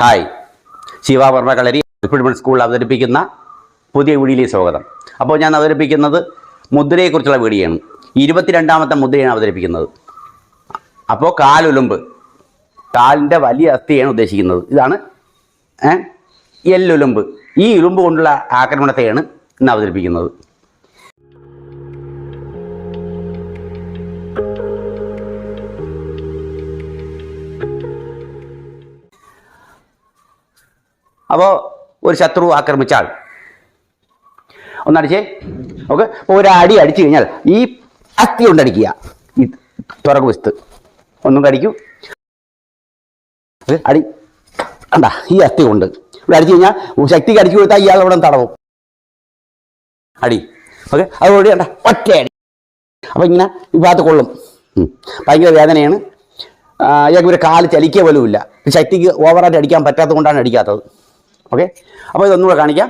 Hi. Shivavarma kalari recruitment school അവതരിപ്പിക്കുന്ന പുതിയ വീഡിയോയിലേക്ക് സ്വാഗതം. അപ്പോൾ ഞാൻ അവതരിപ്പിക്കുന്നത് മുദ്രയെക്കുറിച്ചുള്ള വീഡിയോയാണ്. ഇരുപത്തിരണ്ടാമത്തെ മുദ്രയാണ് അവതരിപ്പിക്കുന്നത്. അപ്പോൾ കാലുലുമ്പ്. കാലിന്റെ വലിയ അസ്ഥിയാണ് ഉദ്ദേശിക്കുന്നത്. ഇതാണ് എല്ലുലുമ്പ്. ഈ ഉലുമ്പ് കൊണ്ടുള്ള ആക്രമണത്തെയാണ് ഇന്ന് അവതരിപ്പിക്കുന്നത്. അപ്പോൾ ഒരു ശത്രു ആക്രമിച്ചാൽ. ഒന്നടിച്ചേ? ഓക്കെ? ഒരു അടി അടിച്ചു കഴിഞ്ഞാൽ ഈ അസ്ഥി കൊണ്ടടിക്കുക. ഈ തുറകു വശത്ത് ഒന്നും കടിക്കൂ അടി. കണ്ട ഈ അസ്ഥി കൊണ്ട്. ഇവിടെ അടിച്ചു കഴിഞ്ഞാൽ ശക്തി അടിച്ചു കൊടുത്താൽ ഇയാൾ അവിടെ തടവും. അടി. ഓക്കെ? അതുകൊണ്ട് കണ്ട ഒറ്റ അടി. അപ്പം ഇങ്ങനെ ഈ ഭാഗത്ത് കൊള്ളും. ഭയങ്കര വേദനയാണ്. ഇയാൾക്ക് ഒരു കാൽ ചലിക്കുക പോലും ഇല്ല ശക്തിക്ക് ഓവറായിട്ട് അടിക്കാൻ പറ്റാത്തത് കൊണ്ടാണ് അടിക്കാത്തത്. ഓക്കെ അപ്പോൾ ഇതൊന്നുകൂടെ കാണിക്കാം.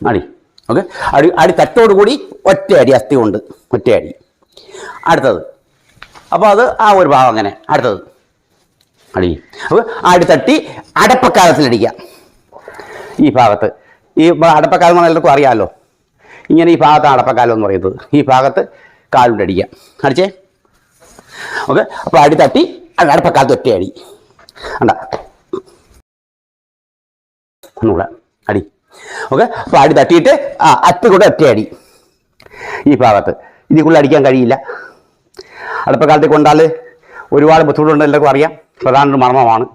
അടി. ഓക്കെ അടി അടി തട്ടോടുകൂടി ഒറ്റ അടി അസ്ഥി കൊണ്ട് ഒറ്റ അടി. അടുത്തത്. അപ്പോൾ അത് ആ ഒരു ഭാഗം അങ്ങനെ. അടുത്തത്. അടി. അപ്പോൾ അടി തട്ടി അടപ്പക്കാലത്തിലടിക്കാം ഈ ഭാഗത്ത്. ഈ അടപ്പക്കാലം എന്ന് എല്ലാവർക്കും അറിയാമല്ലോ ഇങ്ങനെ ഈ ഭാഗത്താണ് അടപ്പക്കാലം എന്ന് പറയുന്നത്. ഈ ഭാഗത്ത് കാലുകൊണ്ട് അടിക്കാം അടിച്ചേ ഓക്കെ അപ്പോൾ അടി തട്ടി അടപ്പക്കാലത്ത് ഒറ്റ അടി. കണ്ട? ഒന്നുകൂടെ. അടി. ഓക്കെ അപ്പോൾ അടി തട്ടിയിട്ട് ആ അത്തി കൂടെ ഒറ്റ അടി. ഈ ഭാഗത്ത്. ഇതിക്കുള്ള അടിക്കാൻ കഴിയില്ല. അടുപ്പക്കാലത്ത് കൊണ്ടാൽ ഒരുപാട് ബുദ്ധിമുട്ടുണ്ട് എല്ലാവർക്കും അറിയാം. പ്രധാന മർമ്മമാണ്.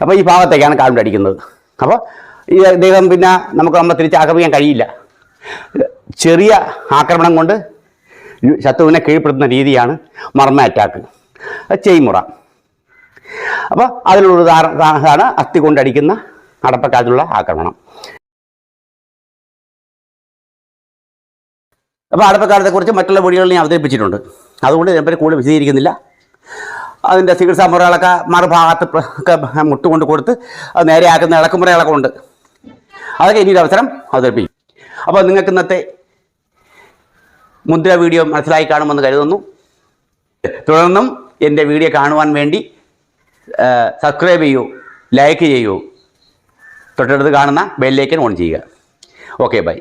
അപ്പോൾ ഈ ഭാഗത്തേക്കാണ് കാലിന്റെ അടിക്കുന്നത്. അപ്പോൾ ഈ ദൈവം പിന്നെ നമുക്ക് നമ്മൾ തിരിച്ച് തിരിച്ചാക്രമിക്കാൻ കഴിയില്ല. ചെറിയ ആക്രമണം കൊണ്ട് ശത്രുവിനെ കീഴ്പ്പെടുത്തുന്ന രീതിയാണ് മർമ്മ അറ്റാക്ക് ചെയ്മുറ. അപ്പോൾ അതിനുള്ള ഉദാഹരണമാണ് അത്തി കൊണ്ടടിക്കുന്ന അടപ്പക്കാലത്തുള്ള ആക്രമണം. അപ്പോൾ അടപ്പക്കാലത്തെക്കുറിച്ച് മറ്റുള്ള വീഡിയോകളിൽ ഞാൻ അവതരിപ്പിച്ചിട്ടുണ്ട്. അതുകൊണ്ട് ഇതിനെപ്പറ്റി കൂടുതൽ വിശദീകരിക്കുന്നില്ല. അതിന്റെ ചികിത്സാ മുറകളൊക്കെ മറുഭാഗത്ത് മുട്ടുകൊണ്ട് കൊടുത്ത് അത് നേരെയാക്കുന്ന ഇളക്കുമുറകളൊക്കെ ഉണ്ട്. അതൊക്കെ ഇനിയൊരു അവസരം അവതരിപ്പിക്കും. അപ്പോൾ നിങ്ങൾക്ക് ഇന്നത്തെ മുദ്ര വീഡിയോ മനസ്സിലായി കാണുമെന്ന് കരുതുന്നു. തുടർന്നും എന്റെ വീഡിയോ കാണുവാൻ വേണ്ടി സബ്സ്ക്രൈബ് ചെയ്യൂ ലൈക്ക് ചെയ്യൂ. തൊട്ടടുത്ത് കാണുന്ന ബെല്ലേക്കൻ ഓൺ ചെയ്യുക. Okay bye